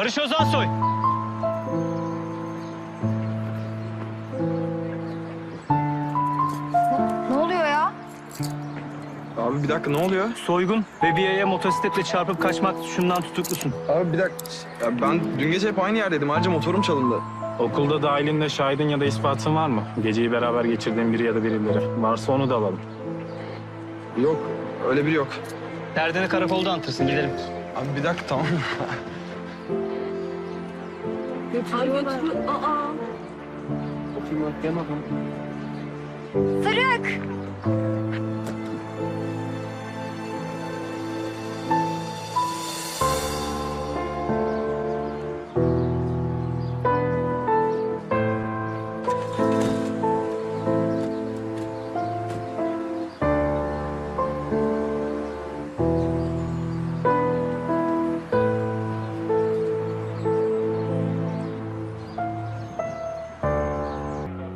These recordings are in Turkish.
Barış Ozansoy. Ne oluyor ya? Abi bir dakika ne oluyor? Soygun ve bir yaya motosikletle çarpıp kaçmak suçundan tutuklusun. Abi bir dakika. Ya ben dün gece hep aynı yerdeydim. Ayrıca motorum çalındı. Okulda dahilinde şahidin ya da ispatın var mı? Geceyi beraber geçirdiğin biri ya da birileri. Varsa onu da alalım. Yok. Öyle biri yok. Derdini karakolda anlatırsın gidelim. Abi bir dakika tamam. Sırık!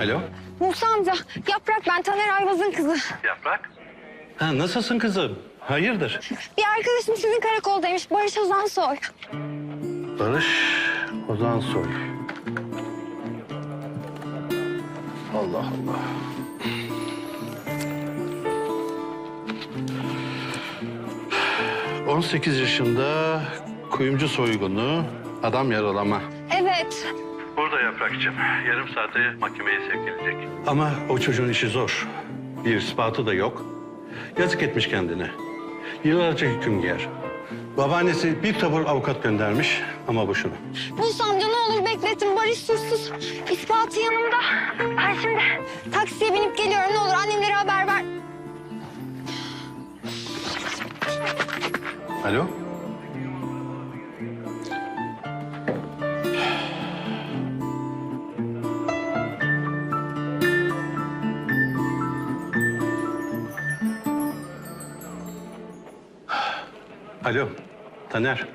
Alo? Musa amca, Yaprak ben Taner Ayvaz'ın kızı. Yaprak. Ha, nasılsın kızım? Hayırdır? Bir arkadaşım sizin karakoldaymış, Barış Ozansoy. Barış Ozansoy. Allah Allah. ...18 yaşında kuyumcu soygunu, adam yaralama. Evet, Burada Yaprakçım. Yarım saate mahkemeye sevk edilecek. Ama o çocuğun işi zor. Bir ispatı da yok. Yazık etmiş kendine. Yıllarca hüküm giyer. Babaannesi bir tabur avukat göndermiş ama boşuna. Musa amca ne olur bekletin, Barış suçsuz. İspatı yanımda. Ben şimdi taksiye binip geliyorum, ne olur annemlere haber ver. Alo? Alo, Taner.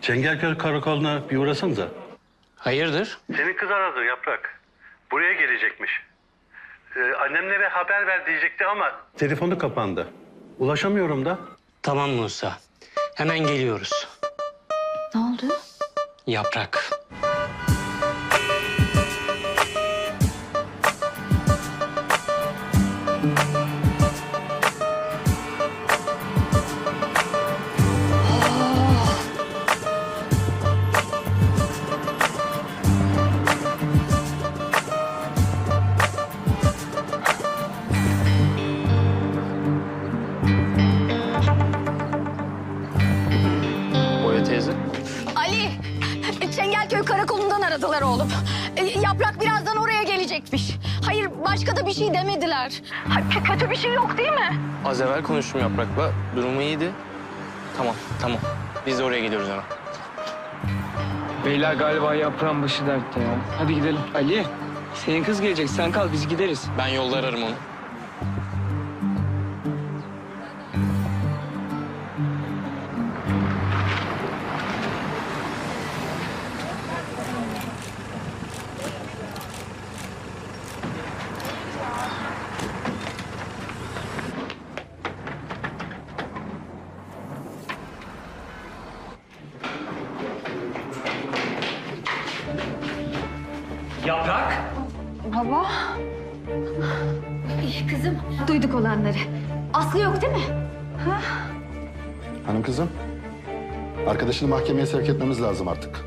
Çengelköy karakoluna bir uğrasanıza. Hayırdır? Senin kız aradı Yaprak. Buraya gelecekmiş. Ee, annemlere haber ver diyecekti ama... Telefonu kapandı. Ulaşamıyorum da. Tamam Musa. Hemen geliyoruz. Ne oldu? Yaprak. Aradılar oğlum. E, Yaprak birazdan oraya gelecekmiş. Hayır, başka da bir şey demediler. Ha, kö- kötü bir şey yok değil mi? Az evvel konuştum Yaprak'la. Durumu iyiydi. Tamam, tamam. Biz de oraya geliyoruz hemen. Beyler galiba yaprağın başı dertte ya. Hadi gidelim. Ali, senin kız gelecek. Sen kal, biz gideriz. Ben yolda ararım onu. Yaprak. Baba. Kızım, duyduk olanları. Aslı yok değil mi? Hanım kızım, arkadaşını mahkemeye sevk etmemiz lazım artık.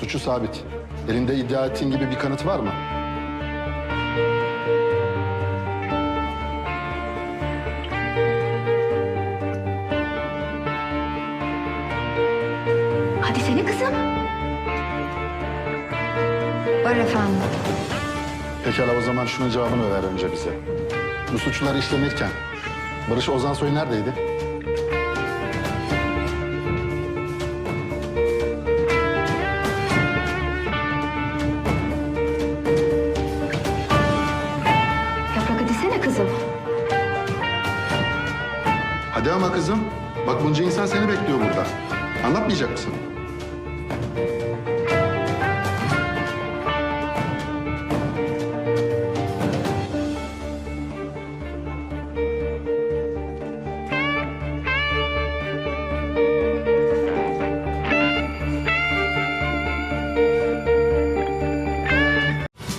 Suçu sabit. Elinde iddia ettiğin gibi bir kanıt var mı? Hadi seni kızım. Var efendim. Pekala o zaman şunun cevabını ver önce bize. Bu suçları işlenirken Barış Ozansoy neredeydi? Yaprak hadi sene kızım. Hadi ama kızım. Bak bunca insan seni bekliyor burada. Anlatmayacak mısın?